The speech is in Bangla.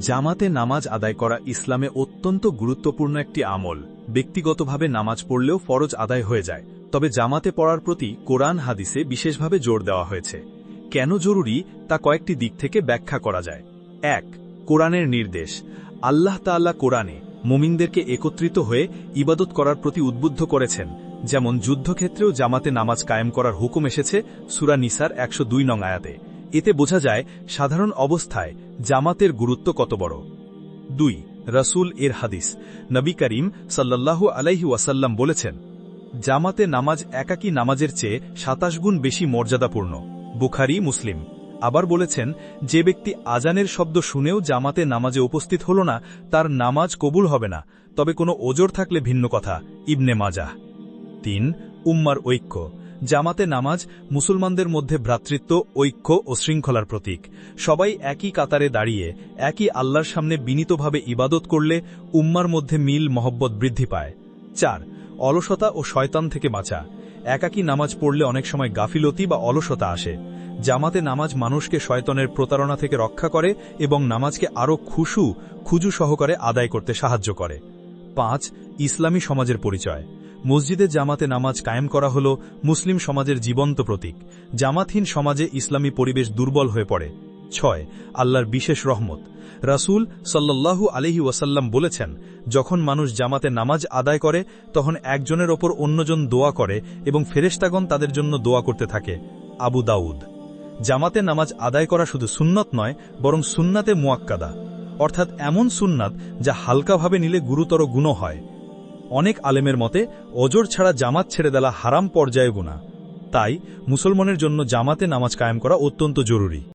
জামাতে নামাজ আদায় করা ইসলামে অত্যন্ত গুরুত্বপূর্ণ একটি আমল। ব্যক্তিগতভাবে নামাজ পড়লেও ফরজ আদায় হয়ে যায়, তবে জামাতে পড়ার প্রতি কোরআন হাদিসে বিশেষভাবে জোর দেওয়া হয়েছে। কেন জরুরি তা কয়েকটি দিক থেকে ব্যাখ্যা করা যায়। এক, কোরআনের নির্দেশ। আল্লাহ তাল্লাহ কোরআনে মুমিনদেরকে একত্রিত হয়ে ইবাদত করার প্রতি উদ্বুদ্ধ করেছেন, যেমন যুদ্ধক্ষেত্রেও জামাতে নামাজ কায়েম করার হুকুম এসেছে, সুরা নিসার একশো দুই নং আয়াতে। এতে বোঝা যায়, সাধারণ অবস্থায় জামাতের গুরুত্ব কত বড়। দুই, রসুল এর হাদিস। নবী করিম সাল্লাল্লাহু আলাইহি ওয়াসাল্লাম বলেছেন, জামাতে নামাজ একাকী নামাজের চেয়ে সাতাশ গুণ বেশি মর্যাদাপূর্ণ। বুখারি, মুসলিম। আবার বলেছেন, যে ব্যক্তি আজানের শব্দ শুনেও জামাতে নামাজে উপস্থিত হল না, তার নামাজ কবুল হবে না। তবে কোনো ওজোর থাকলে ভিন্ন কথা। ইবনে মাজাহ। তিন, উম্মার ঐক্য। জামাতে নামাজ, মুসলমানদের মধ্যে ভ্রাতৃত্ব, ঐক্য ও শৃঙ্খলার প্রতীক। সবাই একই কাতারে দাঁড়িয়ে, একই আল্লাহর সামনে বিনীতভাবে ইবাদত করলে উম্মার মধ্যে মিল, মহব্বত বৃদ্ধি পায়। চার, অলসতা ও শয়তান থেকে বাঁচা। একাকী নামাজ পড়লে অনেক সময় গাফিলতি বা অলসতা আসে। জামাতে নামাজ মানুষকে শয়তনের প্রতারণা থেকে রক্ষা করে এবং নামাজকে আরও খুশু, খুজু সহকারে আদায় করতে সাহায্য করে। পাঁচ, ইসলামী সমাজের পরিচয়। মসজিদে জামাতে নামাজ কায়েম করা হল মুসলিম সমাজের জীবন্ত প্রতীক। জামাতহীন সমাজে ইসলামী পরিবেশ দুর্বল হয়ে পড়ে। ছয়, আল্লাহর বিশেষ রহমত। রাসূল সাল্লাল্লাহু আলহি ওয়াসাল্লাম বলেছেন, যখন মানুষ জামাতে নামাজ আদায় করে, তখন একজনের ওপর অন্যজন দোয়া করে এবং ফেরেশতাগণ তাদের জন্য দোয়া করতে থাকে। আবু দাউদ। জামাতে নামাজ আদায় করা শুধু সুন্নত নয়, বরং সুন্নাতে মুয়াক্কাদা। অর্থাৎ এমন সুন্নাত যা হালকাভাবে নিলে গুরুতর গুণ হয়। অনেক আলেমের মতে অজর ছাড়া জামাত ছেড়ে দেলা হারাম পর্যায়ে গুণা তাই মুসলমানের জন্য জামাতে নামাজ কায়েম করা অত্যন্ত জরুরি।